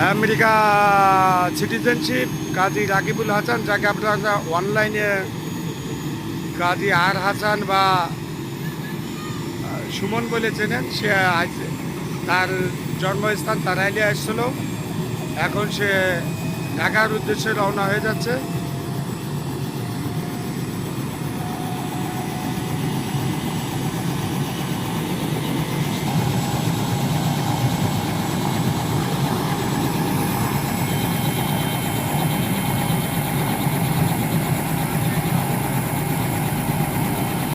America citizenship, Kazi Rakibul Hasan, যাকে আপনারা অনলাইনে কাজী আর হাসান বা সুমন বলে চেনেন, সে আজ তার জন্মস্থান তারাইলে আসছিল এখন সে ঢাকার উদ্দেশ্যে রওনা হয়ে যাচ্ছে।